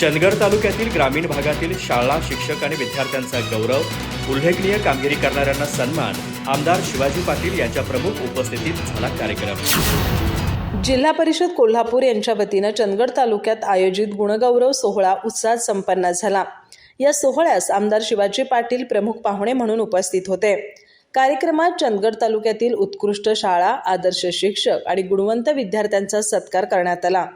चंदगड तालुक्यातील ग्रामीण भागातील शाळा शिक्षक आणि विद्यार्थ्यांचा गौरव उल्लेखनीय कामगिरी करणाऱ्यांना सन्मान आमदार शिवाजी पाटील यांच्या प्रमुख उपस्थितीत झाला कार्यक्रम. जिल्हा परिषद कोल्हापूर यांच्या वतीनं चंदगड तालुक्यात आयोजित गुणगौरव सोहळा उत्साहात संपन्न झाला. या सोहळ्यास आमदार शिवाजी पाटील प्रमुख पाहुणे म्हणून उपस्थित होते. कार्यक्रमात चंदगड तालुक्यातील उत्कृष्ट शाळा आदर्श शिक्षक आणि गुणवंत विद्यार्थ्यांचा सत्कार करण्यात आला.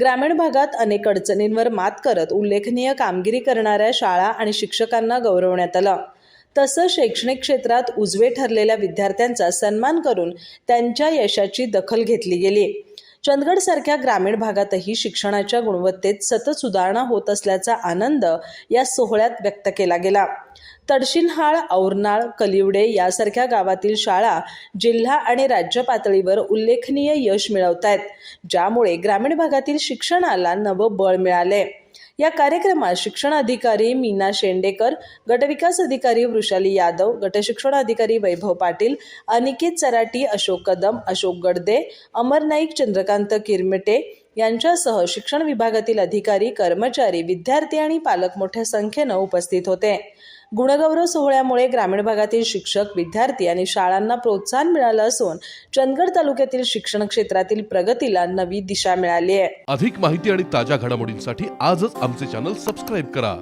ग्रामीण भागात अनेक अडचणींवर मात करत उल्लेखनीय कामगिरी करणाऱ्या शाळा आणि शिक्षकांना गौरवण्यात आलं. तसं शैक्षणिक क्षेत्रात उजवे ठरलेल्या विद्यार्थ्यांचा सन्मान करून त्यांच्या यशाची दखल घेतली गेली. चंदगडसारख्या ग्रामीण भागातही शिक्षणाच्या गुणवत्तेत सतत सुधारणा होत असल्याचा आनंद या सोहळ्यात व्यक्त केला गेला. तडशिनहाळ औरनाळ कलिवडे यासारख्या गावातील शाळा जिल्हा आणि राज्य पातळीवर उल्लेखनीय यश मिळवत आहेत ज्यामुळे ग्रामीण भागातील शिक्षणाला नवं बळ मिळाले या कार्यक्रमात शिक्षण अधिकारी मीना शेंडेकर गटविकास अधिकारी वृषाली यादव गटशिक्षण अधिकारी वैभव पाटील अनिकेत चराटी अशोक कदम अशोक गडदे अमर नाईक चंद्रकांत किरमिटे यांच्यासह शिक्षण विभागातील अधिकारी कर्मचारी विद्यार्थी आणि पालक मोठ्या संख्येनं उपस्थित होते. गुणगौरव सोहळ्यामुळे ग्रामीण भागातील शिक्षक विद्यार्थी आणि शाळांना प्रोत्साहन मिळालं असून चंदगड तालुक्यातील शिक्षण क्षेत्रातील प्रगतीला नवी दिशा मिळाली आहे. अधिक माहिती आणि ताज्या घडामोडींसाठी आजच आमचे चॅनल सबस्क्राईब करा.